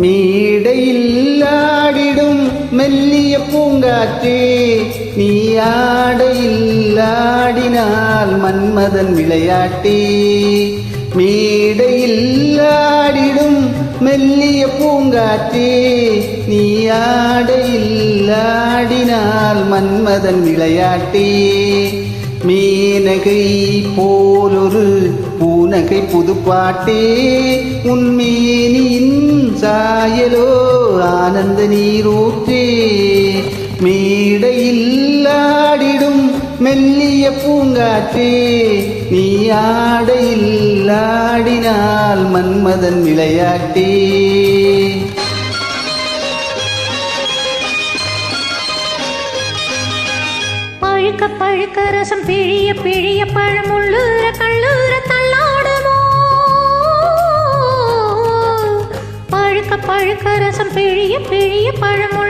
நீடையில் ஆடிடும் மெல்லிய பூங்காற்றே நீ ஆடையில் ஆடினால் மன்மதன் விளையாட்டே. மேடையில் ஆடிடும் மெல்லிய பூங்காற்றே நீ ஆடையில் ஆடினால் மன்மதன் விளையாட்டே. மீனகை போலொரு பூனகை புதுப்பாட்டே உன்மேனியின் சாயலோ ஆனந்த நீரூற்றே மேடையில் ஆடிடும் மெல்லிய பூங்காற்றே நீ ஆடையில் ஆடினால் மன்மதன் விளையாட்டே பழுக்க பழுக்க ரசம் பிழிய பிழிய பழமுள்ளூர உள்ளூர மனசும் பிழிய பிழிய பழமொழி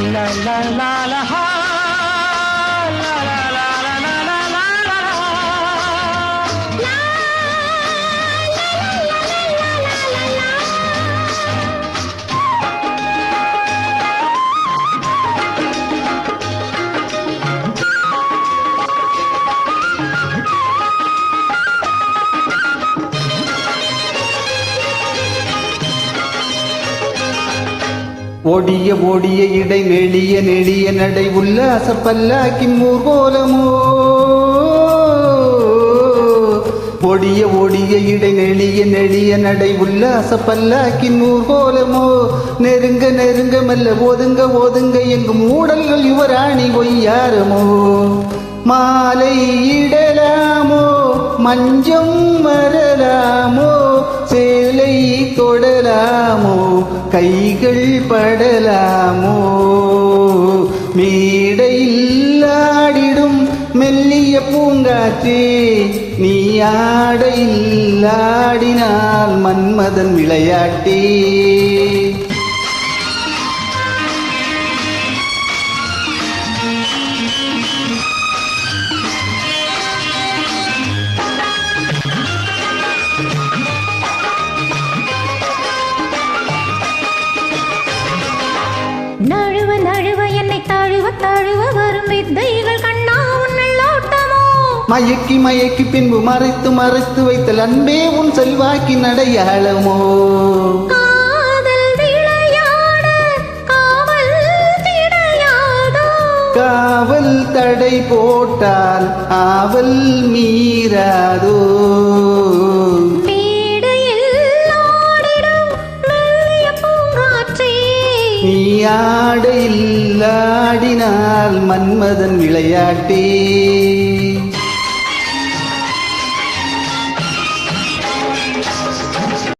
La la la la ஓடிய ஓடிய இடை நெளிய நெளிய நடை உள்ள அசப்பல்ல கிம்மூர் கோலமோ? ஓடிய ஓடிய இடை நெளிய நெளிய நடை உள்ள அசப்பல்ல கிம்மூர் கோலமோ? நெருங்க நெருங்க மெல்ல ஓதுங்க ஓதுங்க எங்கு மூடல்கள் யுவராணி ஒய்யாரமோ? மாலை இடலாமோ? மஞ்சம் மரலாமோ சேலை தொடலாமோ? கைகள் படலாமோ? மேடையில்லாடிடும் மெல்லிய பூங்காற்றே நீ ஆடையில்லாடினால் மன்மதன் விளையாட்டே. தழுவ வரும் வித்தைகள் கண்ணா உன்னோட்டமோ மயக்கி மயக்கி பின்பு மறைத்து மறைத்து வைத்தல் அன்பே உன் செல்வாக்கி நடையாளமோ காவல் தடை போட்டால் ஆவல் மீறாதோ? மனத்தினால் மன்மதன் விளையாட்டே